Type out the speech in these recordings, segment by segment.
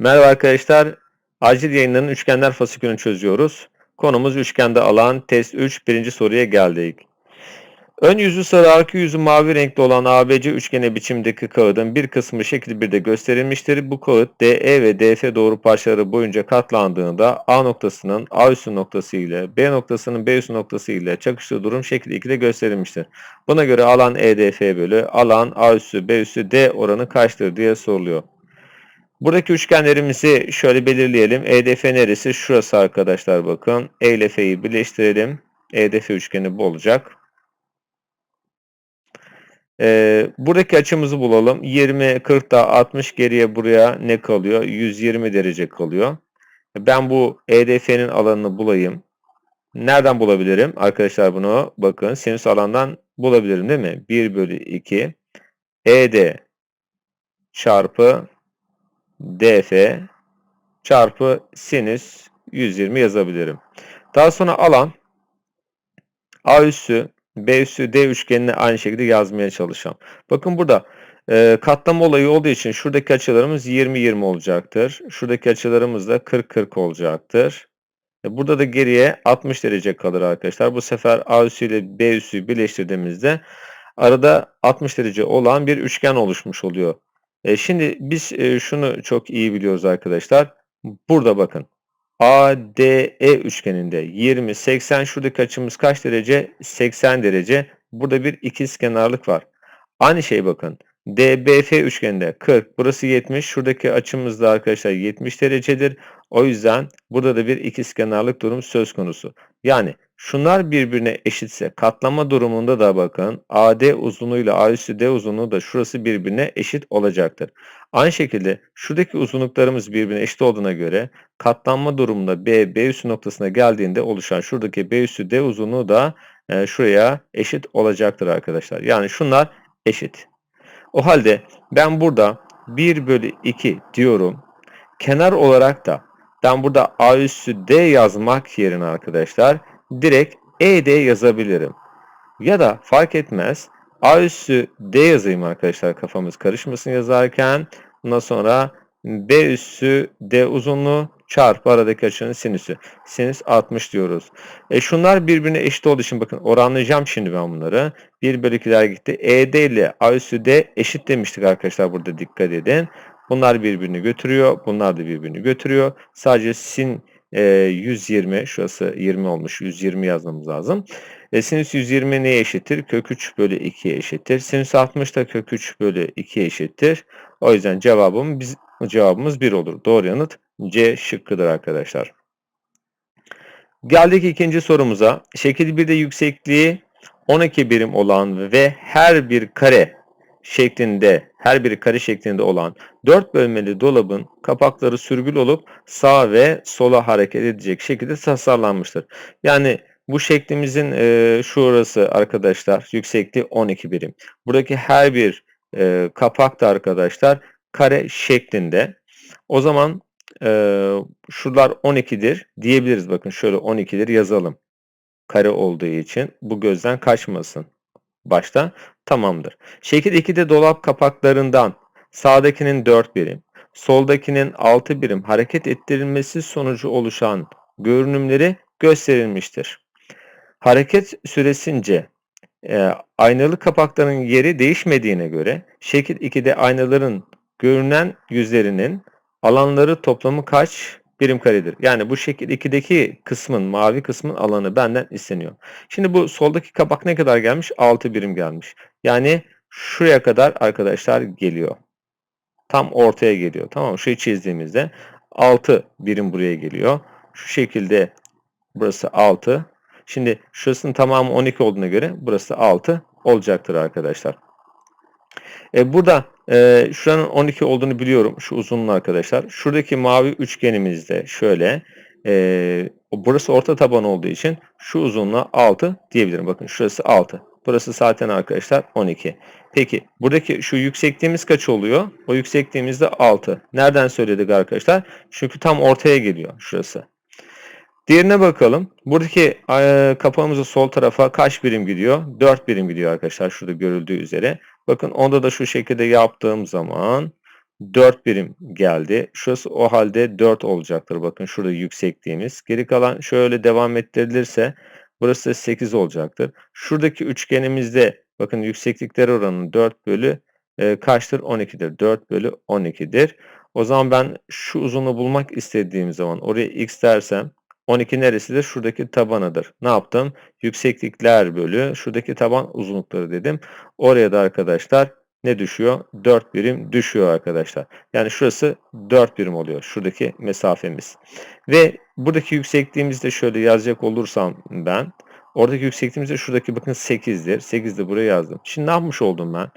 Merhaba arkadaşlar. Acil yayınlarının üçgenler fasikülünü çözüyoruz. Konumuz üçgende alan test 3 birinci soruya geldik. Ön yüzü sarı arka yüzü mavi renkli olan ABC üçgeni biçimdeki kağıdın bir kısmı şekil 1'de gösterilmiştir. Bu kağıt DE ve DF doğru parçaları boyunca katlandığında A noktasının A üssü noktası ile B noktasının B üssü noktası ile çakıştığı durum şekil 2'de gösterilmiştir. Buna göre alan EDF bölü alan A üssü B üssü D oranı kaçtır diye soruluyor. Buradaki üçgenlerimizi şöyle belirleyelim. EDF neresi? Şurası arkadaşlar bakın. E ile F'yi birleştirelim. EDF üçgeni bu olacak. Ee, buradaki açımızı bulalım. 20, 40 da 60 geriye buraya ne kalıyor? 120 derece kalıyor. Ben bu EDF'nin alanını bulayım. Nereden bulabilirim? Arkadaşlar bunu bakın sinüs alandan bulabilirim değil mi? 1 bölü 2 ED çarpı DF çarpı sinüs 120 yazabilirim. Daha sonra alan A üssü B üssü D üçgenini aynı şekilde yazmaya çalışacağım. Bakın burada e, katlama olayı olduğu için şuradaki açılarımız 20-20 olacaktır. Şuradaki açılarımız da 40-40 olacaktır. E, burada da geriye 60 derece kalır arkadaşlar. Bu sefer A üssü ile B üssü birleştirdiğimizde arada 60 derece olan bir üçgen oluşmuş oluyor. E, şimdi biz e, şunu çok iyi biliyoruz arkadaşlar. Burada bakın. ADE üçgeninde 20, 80 şuradaki açımız kaç derece? 80 derece. Burada bir ikizkenarlık var. Aynı şey bakın. DBF üçgeninde 40, burası 70. Şuradaki açımız da arkadaşlar 70 derecedir. O yüzden burada da bir ikizkenarlık durum söz konusu. Yani şunlar birbirine eşitse katlama durumunda da bakın AD uzunluğuyla A üssü D uzunluğu da şurası birbirine eşit olacaktır. Aynı şekilde şuradaki uzunluklarımız birbirine eşit olduğuna göre katlanma durumunda B, B üssü noktasına geldiğinde oluşan şuradaki B üssü D uzunluğu da e, şuraya eşit olacaktır arkadaşlar. Yani şunlar eşit. O halde ben burada 1 bölü 2 diyorum. Kenar olarak da ben burada A üssü D yazmak yerine arkadaşlar direkt ED yazabilirim. Ya da fark etmez A üssü D yazayım arkadaşlar kafamız karışmasın yazarken. Bundan sonra B üssü D uzunluğu çarpı aradaki açının sinüsü. Sinüs 60 diyoruz. E şunlar birbirine eşit olduğu için bakın oranlayacağım şimdi ben bunları. 1 bölü 2'ler gitti. ED ile A üssü D eşit demiştik arkadaşlar burada dikkat edin. Bunlar birbirini götürüyor. Bunlar da birbirini götürüyor. Sadece sin e, 120 şurası 20 olmuş. 120 yazmamız lazım. E, sinüs 120 neye eşittir? Kök 3 bölü 2'ye eşittir. Sinüs 60 da kök 3 bölü 2'ye eşittir. O yüzden cevabım biz, cevabımız 1 olur. Doğru yanıt C şıkkıdır arkadaşlar. Geldik ikinci sorumuza. Şekil 1'de yüksekliği 12 birim olan ve her bir kare şeklinde, her biri kare şeklinde olan 4 bölmeli dolabın kapakları sürgül olup sağa ve sola hareket edecek şekilde tasarlanmıştır. Yani bu şeklimizin e, şurası arkadaşlar yüksekliği 12 birim. Buradaki her bir e, kapak da arkadaşlar kare şeklinde. O zaman e, şuralar 12'dir diyebiliriz. Bakın şöyle 12'dir yazalım. Kare olduğu için bu gözden kaçmasın. Başta tamamdır. Şekil 2'de dolap kapaklarından sağdakinin 4 birim, soldakinin 6 birim hareket ettirilmesi sonucu oluşan görünümleri gösterilmiştir. Hareket süresince e, aynalı kapakların yeri değişmediğine göre şekil 2'de aynaların görünen yüzlerinin alanları toplamı kaç birim karedir? Yani bu şekil 2'deki kısmın, mavi kısmın alanı benden isteniyor. Şimdi bu soldaki kapak ne kadar gelmiş? 6 birim gelmiş. Yani şuraya kadar arkadaşlar geliyor. Tam ortaya geliyor. Tamam? Şurayı çizdiğimizde 6 birim buraya geliyor. Şu şekilde burası 6. Şimdi şurasının tamamı 12 olduğuna göre burası 6 olacaktır arkadaşlar. E burada e, şuranın 12 olduğunu biliyorum. Şu uzunluğu arkadaşlar. Şuradaki mavi üçgenimizde şöyle. E, burası orta taban olduğu için şu uzunluğa 6 diyebilirim. Bakın şurası 6. Burası zaten arkadaşlar 12. Peki buradaki şu yüksekliğimiz kaç oluyor? O yüksekliğimiz de 6. Nereden söyledik arkadaşlar? Çünkü tam ortaya geliyor şurası. Diğerine bakalım. Buradaki e, kapağımızın sol tarafa kaç birim gidiyor? 4 birim gidiyor arkadaşlar şurada görüldüğü üzere. Bakın onda da şu şekilde yaptığım zaman 4 birim geldi. Şurası o halde 4 olacaktır. Bakın şurada yüksekliğimiz. Geri kalan şöyle devam ettirilirse burası 8 olacaktır. Şuradaki üçgenimizde bakın yükseklikler oranı 4 bölü e, kaçtır? 12'dir. 4 bölü 12'dir. O zaman ben şu uzunluğu bulmak istediğim zaman oraya x dersem 12 neresidir? Şuradaki tabanıdır. Ne yaptım? Yükseklikler bölü şuradaki taban uzunlukları dedim. Oraya da arkadaşlar ne düşüyor? 4 birim düşüyor arkadaşlar. Yani şurası 4 birim oluyor. Şuradaki mesafemiz. Ve buradaki yüksekliğimizi de şöyle yazacak olursam ben. Oradaki yüksekliğimiz de şuradaki bakın 8'dir. 8 de buraya yazdım. Şimdi ne yapmış oldum ben?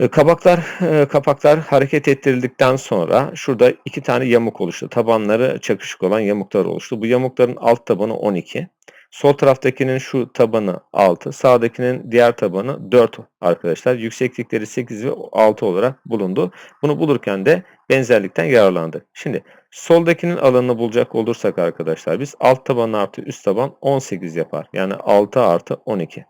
E, kabaklar, e, kapaklar hareket ettirildikten sonra şurada iki tane yamuk oluştu. Tabanları çakışık olan yamuklar oluştu. Bu yamukların alt tabanı 12. Sol taraftakinin şu tabanı 6, sağdakinin diğer tabanı 4 arkadaşlar. Yükseklikleri 8 ve 6 olarak bulundu. Bunu bulurken de benzerlikten yararlandık. Şimdi soldakinin alanını bulacak olursak arkadaşlar biz alt taban artı üst taban 18 yapar. Yani 6 artı 12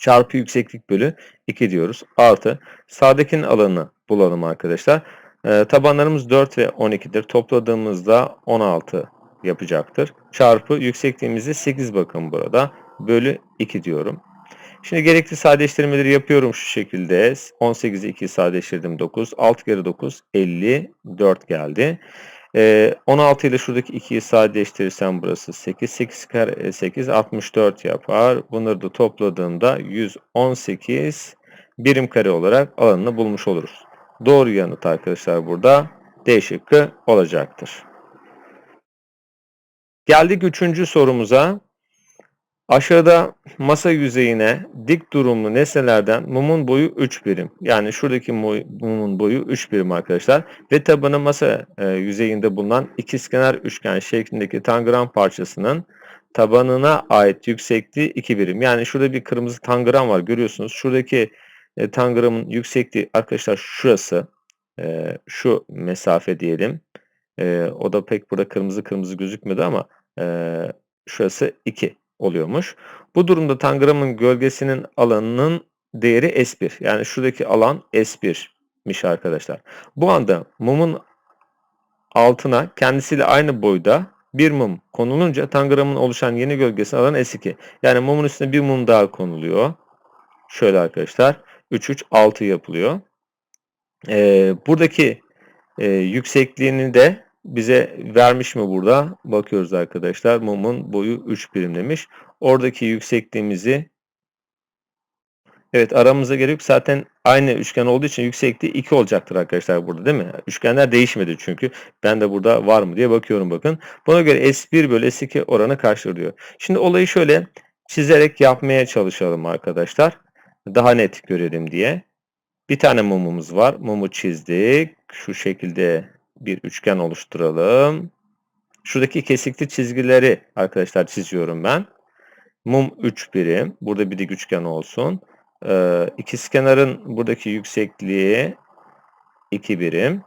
çarpı yükseklik bölü 2 diyoruz. Artı sağdakinin alanını bulalım arkadaşlar. E, tabanlarımız 4 ve 12'dir. Topladığımızda 16 yapacaktır. Çarpı yüksekliğimizi 8 bakın burada. Bölü 2 diyorum. Şimdi gerekli sadeleştirmeleri yapıyorum şu şekilde. 18'i 2 sadeleştirdim 9. 6 kere 9 54 geldi. Ee, 16 ile şuradaki 2'yi sadeleştirirsem burası 8. 8 kare 8 64 yapar. Bunları da topladığımda 118 birim kare olarak alanını bulmuş oluruz. Doğru yanıt arkadaşlar burada D şıkkı olacaktır. Geldik üçüncü sorumuza. Aşağıda masa yüzeyine dik durumlu nesnelerden mumun boyu 3 birim. Yani şuradaki mumun boyu 3 birim arkadaşlar. Ve tabanı masa e, yüzeyinde bulunan ikizkenar üçgen şeklindeki tangram parçasının tabanına ait yüksekliği 2 birim. Yani şurada bir kırmızı tangram var görüyorsunuz. Şuradaki e, tangramın yüksekliği arkadaşlar şurası. E, şu mesafe diyelim. O da pek burada kırmızı kırmızı gözükmedi ama şurası 2 oluyormuş. Bu durumda tangramın gölgesinin alanının değeri S1. Yani şuradaki alan S1'miş arkadaşlar. Bu anda mumun altına kendisiyle aynı boyda bir mum konulunca tangramın oluşan yeni gölgesi alan S2. Yani mumun üstüne bir mum daha konuluyor. Şöyle arkadaşlar. 3 3 6 yapılıyor. Ee, buradaki e, yüksekliğini de bize vermiş mi burada? Bakıyoruz arkadaşlar. Mumun boyu 3 birim demiş. Oradaki yüksekliğimizi Evet aramıza gerek zaten aynı üçgen olduğu için yüksekliği 2 olacaktır arkadaşlar burada değil mi? Üçgenler değişmedi çünkü. Ben de burada var mı diye bakıyorum bakın. Buna göre S1 bölü S2 oranı kaçtır diyor. Şimdi olayı şöyle çizerek yapmaya çalışalım arkadaşlar. Daha net görelim diye. Bir tane mumumuz var. Mumu çizdik. Şu şekilde bir üçgen oluşturalım. Şuradaki kesikli çizgileri arkadaşlar çiziyorum ben. Mum 3 birim. Burada bir dik üçgen olsun. Ee, ikizkenarın buradaki yüksekliği 2 birim.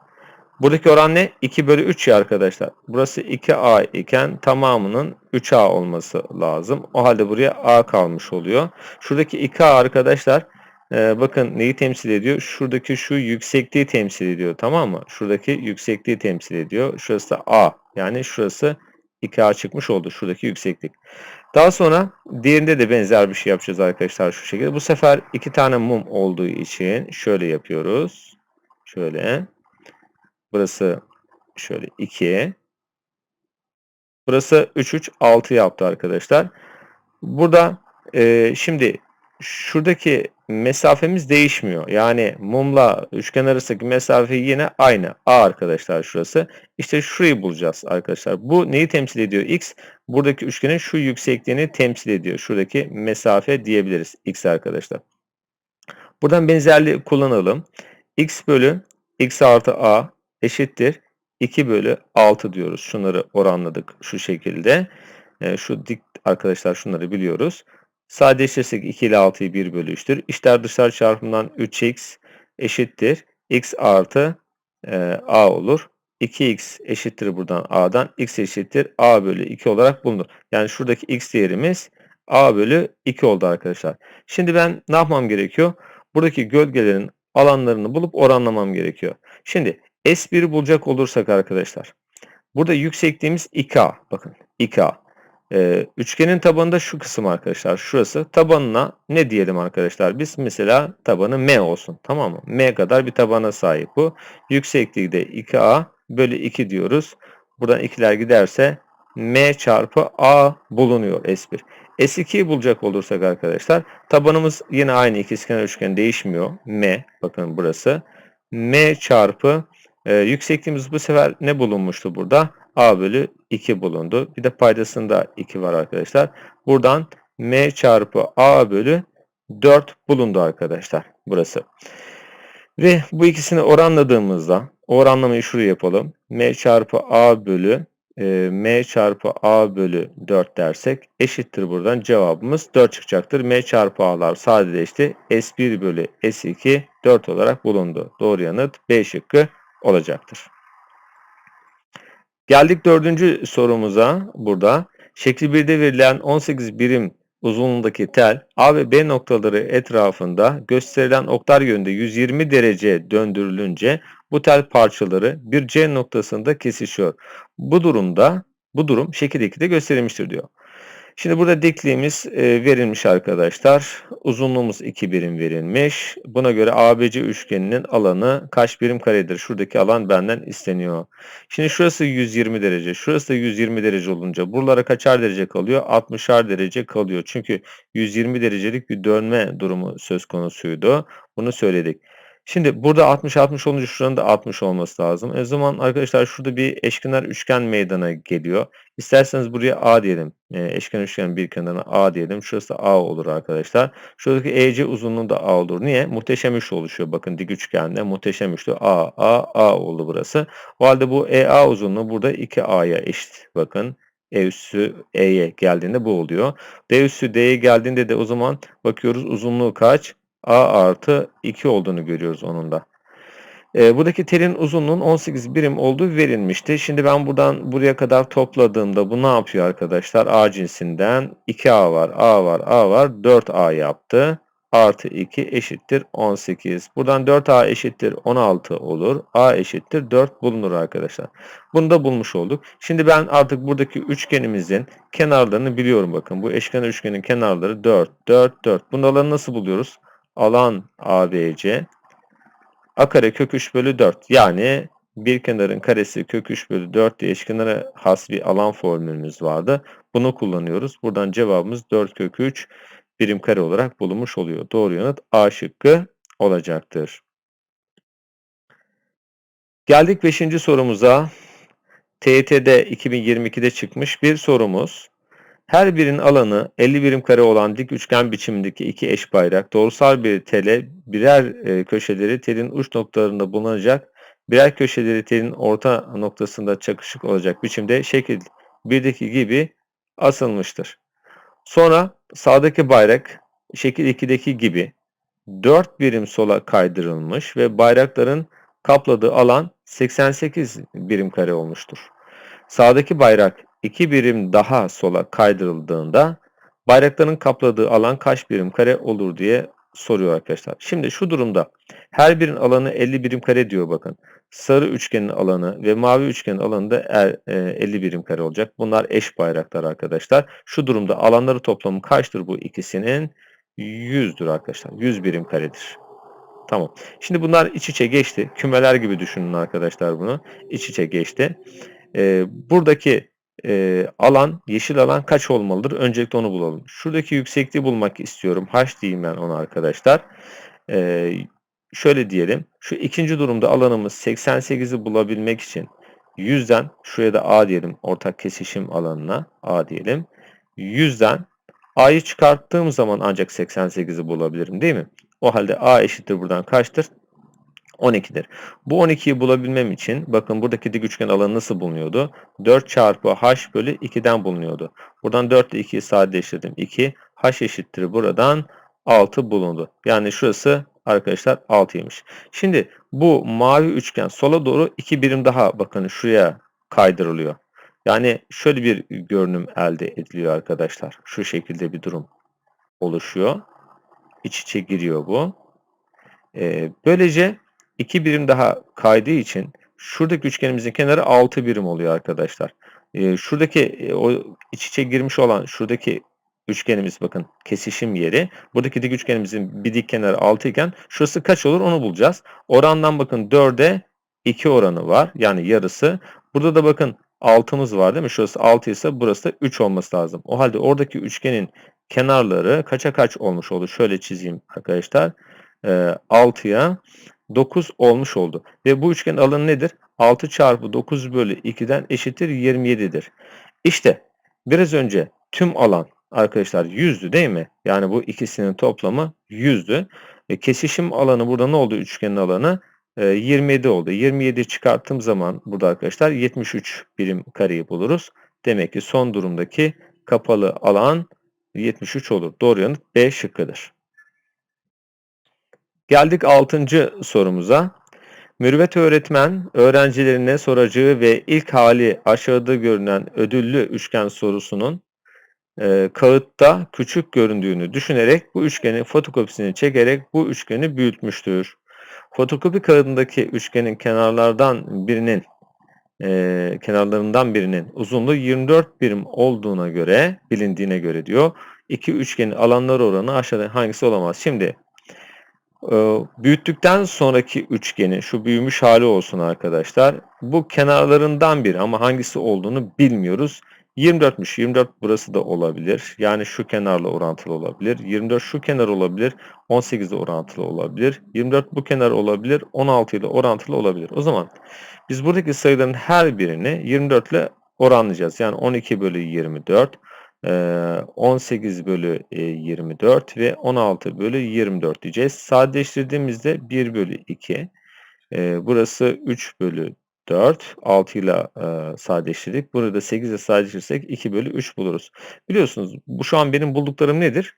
Buradaki oran ne? 2 bölü 3 ya arkadaşlar. Burası 2A iken tamamının 3A olması lazım. O halde buraya A kalmış oluyor. Şuradaki 2A arkadaşlar ee, bakın neyi temsil ediyor? Şuradaki şu yüksekliği temsil ediyor. Tamam mı? Şuradaki yüksekliği temsil ediyor. Şurası da A. Yani şurası 2A çıkmış oldu. Şuradaki yükseklik. Daha sonra diğerinde de benzer bir şey yapacağız arkadaşlar şu şekilde. Bu sefer iki tane mum olduğu için şöyle yapıyoruz. Şöyle. Burası şöyle 2. Burası 3 3 6 yaptı arkadaşlar. Burada e, şimdi şuradaki mesafemiz değişmiyor. Yani mumla üçgen arasındaki mesafe yine aynı. A arkadaşlar şurası. İşte şurayı bulacağız arkadaşlar. Bu neyi temsil ediyor? X buradaki üçgenin şu yüksekliğini temsil ediyor. Şuradaki mesafe diyebiliriz. X arkadaşlar. Buradan benzerliği kullanalım. X bölü X artı A eşittir. 2 bölü 6 diyoruz. Şunları oranladık şu şekilde. E, şu dik arkadaşlar şunları biliyoruz. Sadeleştirirsek 2 ile 6'yı 1 bölü 3'tür. İşler dışarı çarpımından 3x eşittir. x artı e, a olur. 2x eşittir buradan a'dan. x eşittir a bölü 2 olarak bulunur. Yani şuradaki x değerimiz a bölü 2 oldu arkadaşlar. Şimdi ben ne yapmam gerekiyor? Buradaki gölgelerin alanlarını bulup oranlamam gerekiyor. Şimdi S1'i bulacak olursak arkadaşlar. Burada yüksekliğimiz 2A. Bakın 2A. Ee, üçgenin tabanında şu kısım arkadaşlar. Şurası. Tabanına ne diyelim arkadaşlar? Biz mesela tabanı M olsun. Tamam mı? M kadar bir tabana sahip bu. Yüksekliği de 2A bölü 2 diyoruz. Buradan ikiler giderse M çarpı A bulunuyor S1. S2'yi bulacak olursak arkadaşlar tabanımız yine aynı ikizkenar üçgen değişmiyor. M bakın burası. M çarpı e, yüksekliğimiz bu sefer ne bulunmuştu burada? A bölü 2 bulundu. Bir de paydasında 2 var arkadaşlar. Buradan M çarpı A bölü 4 bulundu arkadaşlar. Burası. Ve bu ikisini oranladığımızda oranlamayı şuraya yapalım. M çarpı A bölü e, M çarpı A bölü 4 dersek eşittir buradan cevabımız 4 çıkacaktır. M çarpı A'lar sadeleşti. S1 bölü S2 4 olarak bulundu. Doğru yanıt B şıkkı olacaktır. Geldik dördüncü sorumuza burada. Şekli 1'de verilen 18 birim uzunluğundaki tel A ve B noktaları etrafında gösterilen oklar yönünde 120 derece döndürülünce bu tel parçaları bir C noktasında kesişiyor. Bu durumda bu durum şekil 2'de gösterilmiştir diyor. Şimdi burada dikliğimiz e, verilmiş arkadaşlar. Uzunluğumuz 2 birim verilmiş. Buna göre ABC üçgeninin alanı kaç birim karedir? Şuradaki alan benden isteniyor. Şimdi şurası 120 derece. Şurası da 120 derece olunca buralara kaçar derece kalıyor? 60'ar derece kalıyor. Çünkü 120 derecelik bir dönme durumu söz konusuydu. Bunu söyledik. Şimdi burada 60-60 olunca şuranın da 60 olması lazım. E, o zaman arkadaşlar şurada bir eşkenar üçgen meydana geliyor. İsterseniz buraya A diyelim. E, eşkenar üçgen bir kenarına A diyelim. Şurası A olur arkadaşlar. Şuradaki EC uzunluğu da A olur. Niye? Muhteşem üçlü oluşuyor. Bakın dik üçgende muhteşem üçlü A, A, A oldu burası. O halde bu EA uzunluğu burada 2A'ya eşit. Bakın. E üssü E'ye geldiğinde bu oluyor. D üssü D'ye geldiğinde de o zaman bakıyoruz uzunluğu kaç? A artı 2 olduğunu görüyoruz onun da. E, buradaki telin uzunluğun 18 birim olduğu verilmişti. Şimdi ben buradan buraya kadar topladığımda bu ne yapıyor arkadaşlar? A cinsinden 2A var, A var, A var. 4A yaptı. Artı 2 eşittir 18. Buradan 4A eşittir 16 olur. A eşittir 4 bulunur arkadaşlar. Bunu da bulmuş olduk. Şimdi ben artık buradaki üçgenimizin kenarlarını biliyorum. Bakın bu eşkenar üçgenin kenarları 4, 4, 4. Bunları nasıl buluyoruz? Alan ABC a kare kök 3 bölü 4 yani bir kenarın karesi kök 3 bölü 4 diye eşkenara has bir alan formülümüz vardı. Bunu kullanıyoruz. Buradan cevabımız 4 kök 3 birim kare olarak bulunmuş oluyor. Doğru yanıt A şıkkı olacaktır. Geldik 5. sorumuza. TYT'de 2022'de çıkmış bir sorumuz. Her birinin alanı 50 birim kare olan dik üçgen biçimindeki iki eş bayrak doğrusal bir tele birer e, köşeleri telin uç noktalarında bulunacak birer köşeleri telin orta noktasında çakışık olacak biçimde şekil 1'deki gibi asılmıştır. Sonra sağdaki bayrak şekil 2'deki gibi 4 birim sola kaydırılmış ve bayrakların kapladığı alan 88 birim kare olmuştur. Sağdaki bayrak 2 birim daha sola kaydırıldığında bayrakların kapladığı alan kaç birim kare olur diye soruyor arkadaşlar. Şimdi şu durumda her birinin alanı 50 birim kare diyor bakın. Sarı üçgenin alanı ve mavi üçgenin alanı da 50 er, birim kare olacak. Bunlar eş bayraklar arkadaşlar. Şu durumda alanları toplamı kaçtır bu ikisinin? 100'dür arkadaşlar. 100 birim karedir. Tamam. Şimdi bunlar iç içe geçti. Kümeler gibi düşünün arkadaşlar bunu. İç içe geçti. Ee, buradaki e, alan, yeşil alan kaç olmalıdır? Öncelikle onu bulalım. Şuradaki yüksekliği bulmak istiyorum. H diyeyim ben ona arkadaşlar. E, şöyle diyelim. Şu ikinci durumda alanımız 88'i bulabilmek için 100'den şuraya da A diyelim. Ortak kesişim alanına A diyelim. 100'den A'yı çıkarttığım zaman ancak 88'i bulabilirim değil mi? O halde A eşittir buradan kaçtır? 12'dir. Bu 12'yi bulabilmem için bakın buradaki dik üçgen alanı nasıl bulunuyordu? 4 çarpı h bölü 2'den bulunuyordu. Buradan 4 ile 2'yi sadeleştirdim. 2 h eşittir buradan 6 bulundu. Yani şurası arkadaşlar 6'ymış. Şimdi bu mavi üçgen sola doğru 2 birim daha bakın şuraya kaydırılıyor. Yani şöyle bir görünüm elde ediliyor arkadaşlar. Şu şekilde bir durum oluşuyor. İç içe giriyor bu. Ee, böylece 2 birim daha kaydığı için şuradaki üçgenimizin kenarı 6 birim oluyor arkadaşlar. Ee, şuradaki e, o iç içe girmiş olan şuradaki üçgenimiz bakın kesişim yeri. Buradaki dik üçgenimizin bir dik kenarı 6 iken şurası kaç olur onu bulacağız. Orandan bakın 4'e 2 oranı var. Yani yarısı. Burada da bakın 6'mız var değil mi? Şurası 6 ise burası da 3 olması lazım. O halde oradaki üçgenin kenarları kaça kaç olmuş oldu? Şöyle çizeyim arkadaşlar. Ee, 6'ya 9 olmuş oldu. Ve bu üçgen alanı nedir? 6 çarpı 9 bölü 2'den eşittir 27'dir. İşte biraz önce tüm alan arkadaşlar 100'dü değil mi? Yani bu ikisinin toplamı 100'dü. E, kesişim alanı burada ne oldu üçgenin alanı? 27 ee, oldu. 27 çıkarttığım zaman burada arkadaşlar 73 birim kareyi buluruz. Demek ki son durumdaki kapalı alan 73 olur. Doğru yanıt B şıkkıdır. Geldik 6. sorumuza. Mürüvvet öğretmen öğrencilerine soracağı ve ilk hali aşağıda görünen ödüllü üçgen sorusunun e, kağıtta küçük göründüğünü düşünerek bu üçgenin fotokopisini çekerek bu üçgeni büyütmüştür. Fotokopi kağıdındaki üçgenin kenarlardan birinin e, kenarlarından birinin uzunluğu 24 birim olduğuna göre bilindiğine göre diyor. İki üçgenin alanlar oranı aşağıda hangisi olamaz? Şimdi büyüttükten sonraki üçgenin şu büyümüş hali olsun arkadaşlar. Bu kenarlarından biri ama hangisi olduğunu bilmiyoruz. 24'müş. 24 burası da olabilir. Yani şu kenarla orantılı olabilir. 24 şu kenar olabilir. 18 ile orantılı olabilir. 24 bu kenar olabilir. 16 ile orantılı olabilir. O zaman biz buradaki sayıların her birini 24 ile oranlayacağız. Yani 12 bölü 24, 18 bölü 24 ve 16 bölü 24 diyeceğiz. Sadeleştirdiğimizde 1 bölü 2. Burası 3 bölü 4. 6 ile sadeleştirdik. Burada 8 ile sadeleştirirsek 2 bölü 3 buluruz. Biliyorsunuz bu şu an benim bulduklarım nedir?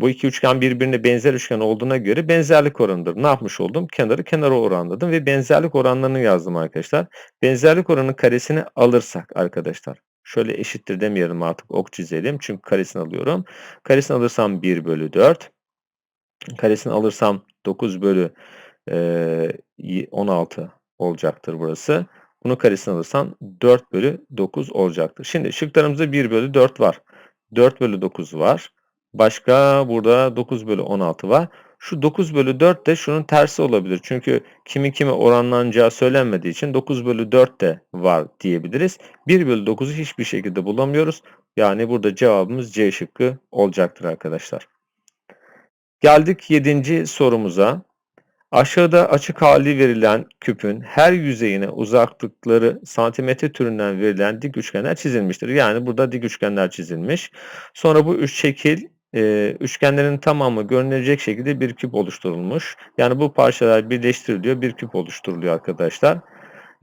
Bu iki üçgen birbirine benzer üçgen olduğuna göre benzerlik oranıdır. Ne yapmış oldum? Kenarı kenara oranladım ve benzerlik oranlarını yazdım arkadaşlar. Benzerlik oranı karesini alırsak arkadaşlar. Şöyle eşittir demeyelim artık ok çizelim. Çünkü karesini alıyorum. Karesini alırsam 1 bölü 4. Karesini alırsam 9 bölü e, 16 olacaktır burası. Bunu karesini alırsan 4 bölü 9 olacaktır. Şimdi şıklarımızda 1 bölü 4 var. 4 bölü 9 var. Başka burada 9 bölü 16 var. Şu 9 bölü 4 de şunun tersi olabilir. Çünkü kimi kime oranlanacağı söylenmediği için 9 bölü 4 de var diyebiliriz. 1 bölü 9'u hiçbir şekilde bulamıyoruz. Yani burada cevabımız C şıkkı olacaktır arkadaşlar. Geldik 7. sorumuza. Aşağıda açık hali verilen küpün her yüzeyine uzaklıkları santimetre türünden verilen dik üçgenler çizilmiştir. Yani burada dik üçgenler çizilmiş. Sonra bu üç şekil e, üçgenlerin tamamı görünecek şekilde bir küp oluşturulmuş. Yani bu parçalar birleştiriliyor, bir küp oluşturuluyor arkadaşlar.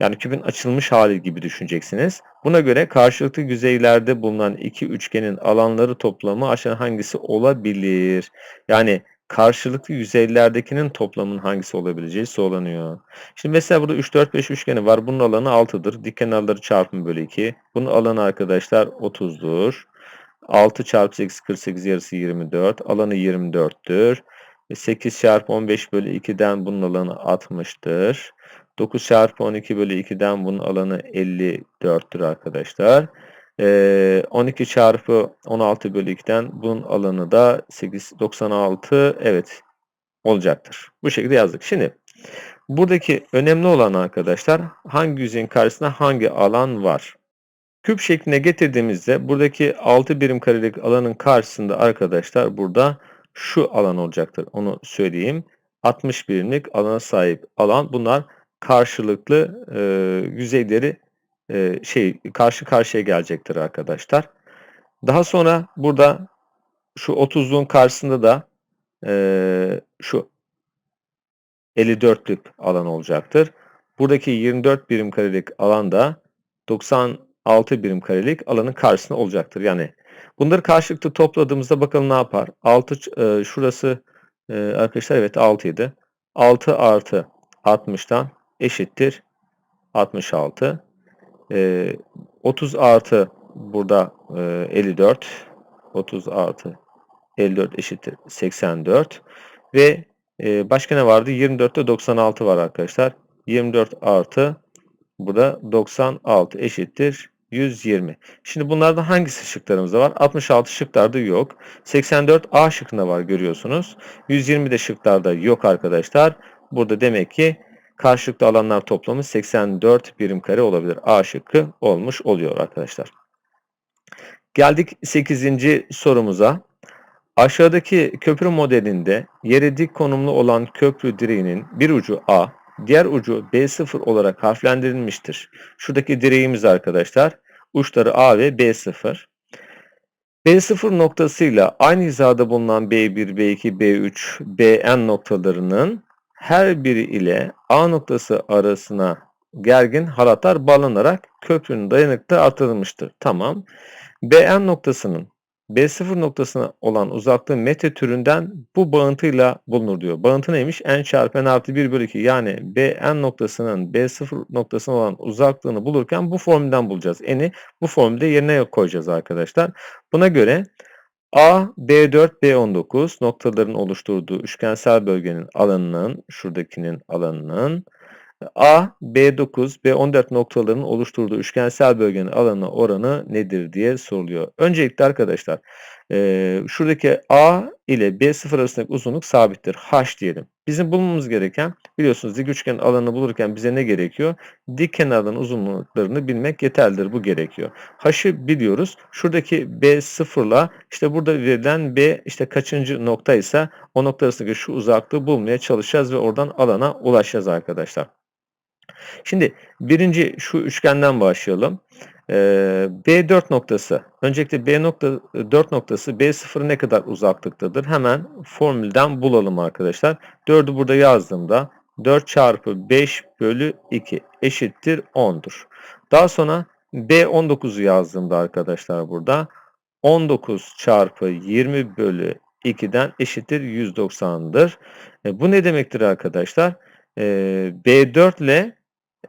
Yani küpün açılmış hali gibi düşüneceksiniz. Buna göre karşılıklı yüzeylerde bulunan iki üçgenin alanları toplamı aşağı hangisi olabilir? Yani karşılıklı yüzeylerdekinin toplamının hangisi olabileceği sorulanıyor. Şimdi mesela burada 3, 4, 5 üçgeni var. Bunun alanı 6'dır. Dik kenarları çarpımı bölü 2. Bunun alanı arkadaşlar 30'dur. 6 çarpı 8 48 yarısı 24. Alanı 24'tür. 8 çarpı 15 bölü 2'den bunun alanı 60'tır. 9 çarpı 12 bölü 2'den bunun alanı 54'tür arkadaşlar. 12 çarpı 16 bölü 2'den bunun alanı da 8, 96 evet olacaktır. Bu şekilde yazdık. Şimdi buradaki önemli olan arkadaşlar hangi yüzeyin karşısında hangi alan var? Küp şekline getirdiğimizde buradaki 6 birim karelik alanın karşısında arkadaşlar burada şu alan olacaktır. Onu söyleyeyim. 60 birimlik alana sahip alan bunlar karşılıklı e, yüzeyleri e, şey karşı karşıya gelecektir arkadaşlar. Daha sonra burada şu 30'luğun karşısında da e, şu 54'lük alan olacaktır. Buradaki 24 birim karelik alan da 96 birim karelik alanın karşısında olacaktır. Yani bunları karşılıklı topladığımızda bakalım ne yapar? 6 e, şurası e, arkadaşlar evet 6 idi. 6 artı 60'tan eşittir 66. 30 artı burada 54 30 artı 54 eşittir 84 ve Ee, başka ne vardı? 24'te 96 var arkadaşlar. 24 artı burada 96 eşittir 120. Şimdi bunlardan hangisi şıklarımızda var? 66 şıklarda yok. 84 A şıkkında var görüyorsunuz. 120 de şıklarda yok arkadaşlar. Burada demek ki karşılıklı alanlar toplamı 84 birim kare olabilir. A şıkkı olmuş oluyor arkadaşlar. Geldik 8. sorumuza. Aşağıdaki köprü modelinde yere dik konumlu olan köprü direğinin bir ucu A, diğer ucu B0 olarak harflendirilmiştir. Şuradaki direğimiz arkadaşlar. Uçları A ve B0. B0 noktasıyla aynı hizada bulunan B1, B2, B3, Bn noktalarının her biri ile A noktası arasına gergin halatlar bağlanarak köprünün dayanıklığı artırılmıştır. Tamam. Bn noktasının B0 noktasına olan uzaklığı metre türünden bu bağıntıyla bulunur diyor. Bağıntı neymiş? n çarpı n artı 1 bölü 2 yani Bn noktasının B0 noktasına olan uzaklığını bulurken bu formülden bulacağız. N'i bu formülde yerine koyacağız arkadaşlar. Buna göre A, B4, B19 noktaların oluşturduğu üçgensel bölgenin alanının, şuradakinin alanının A, B9, B14 noktalarının oluşturduğu üçgensel bölgenin alanı oranı nedir diye soruluyor. Öncelikle arkadaşlar e, şuradaki A ile B0 arasındaki uzunluk sabittir. H diyelim. Bizim bulmamız gereken biliyorsunuz dik üçgenin alanını bulurken bize ne gerekiyor? Dik kenarların uzunluklarını bilmek yeterlidir. Bu gerekiyor. H'ı biliyoruz. Şuradaki B0 ile işte burada verilen B işte kaçıncı nokta ise o nokta arasındaki şu uzaklığı bulmaya çalışacağız ve oradan alana ulaşacağız arkadaşlar. Şimdi birinci şu üçgenden başlayalım. Ee, B4 noktası. Öncelikle B nokta 4 noktası B0 ne kadar uzaklıktadır? Hemen formülden bulalım arkadaşlar. 4'ü burada yazdığımda 4 çarpı 5 bölü 2 eşittir 10'dur. Daha sonra B19'u yazdığımda arkadaşlar burada 19 çarpı 20 bölü 2'den eşittir 190'dır. E, bu ne demektir arkadaşlar? E, B4 ile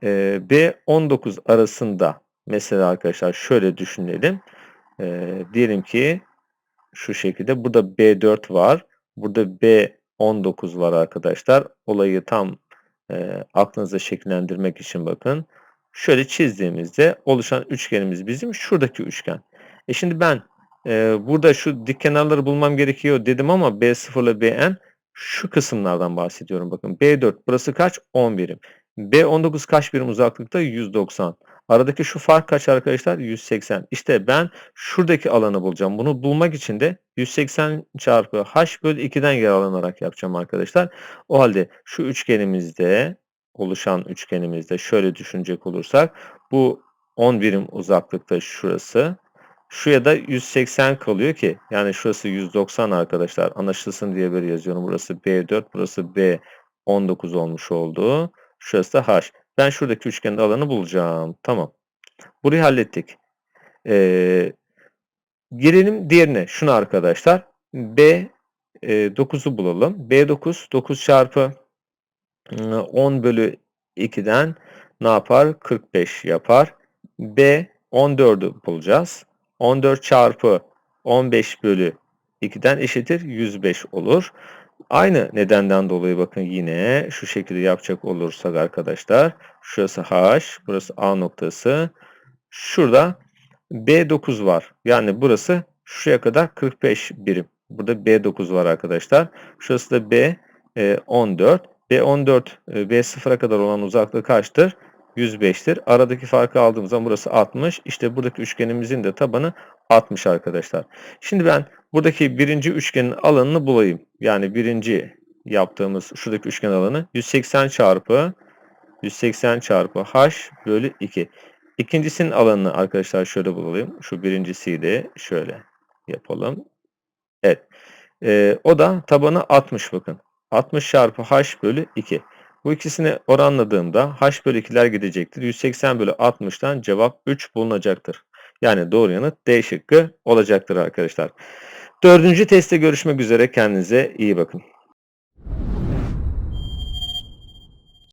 e, B19 arasında mesela arkadaşlar şöyle düşünelim. E, diyelim ki şu şekilde burada B4 var. Burada B19 var arkadaşlar. Olayı tam e, aklınıza şekillendirmek için bakın. Şöyle çizdiğimizde oluşan üçgenimiz bizim şuradaki üçgen. E şimdi ben e, burada şu dik kenarları bulmam gerekiyor dedim ama B0 ile BN şu kısımlardan bahsediyorum. Bakın B4 burası kaç? 10 birim. B19 kaç birim uzaklıkta? 190. Aradaki şu fark kaç arkadaşlar? 180. İşte ben şuradaki alanı bulacağım. Bunu bulmak için de 180 çarpı h bölü 2'den yararlanarak yapacağım arkadaşlar. O halde şu üçgenimizde oluşan üçgenimizde şöyle düşünecek olursak bu 10 birim uzaklıkta şurası. Şuraya da 180 kalıyor ki yani şurası 190 arkadaşlar anlaşılsın diye böyle yazıyorum. Burası B4 burası B19 olmuş oldu. Şurası da H. Ben şuradaki üçgenin alanı bulacağım. Tamam. Burayı hallettik. Ee, gelelim diğerine. Şunu arkadaşlar. B e, 9'u bulalım. B9 9 çarpı 10 bölü 2'den ne yapar? 45 yapar. B 14'ü bulacağız. 14 çarpı 15 bölü 2'den eşittir 105 olur. Aynı nedenden dolayı bakın yine şu şekilde yapacak olursak arkadaşlar. Şurası H, burası A noktası. Şurada B9 var. Yani burası şuraya kadar 45 birim. Burada B9 var arkadaşlar. Şurası da B14. B14 B0'a kadar olan uzaklığı kaçtır? 105'tir. Aradaki farkı aldığımız zaman burası 60. İşte buradaki üçgenimizin de tabanı 60 arkadaşlar. Şimdi ben buradaki birinci üçgenin alanını bulayım. Yani birinci yaptığımız şuradaki üçgen alanı 180 çarpı 180 çarpı h bölü 2. İkincisinin alanını arkadaşlar şöyle bulalım. Şu birincisiyi de şöyle yapalım. Evet. Ee, o da tabanı 60 bakın. 60 çarpı h bölü 2. Bu ikisini oranladığımda h bölü 2'ler gidecektir. 180 bölü 60'tan cevap 3 bulunacaktır. Yani doğru yanıt D şıkkı olacaktır arkadaşlar. Dördüncü testte görüşmek üzere. Kendinize iyi bakın.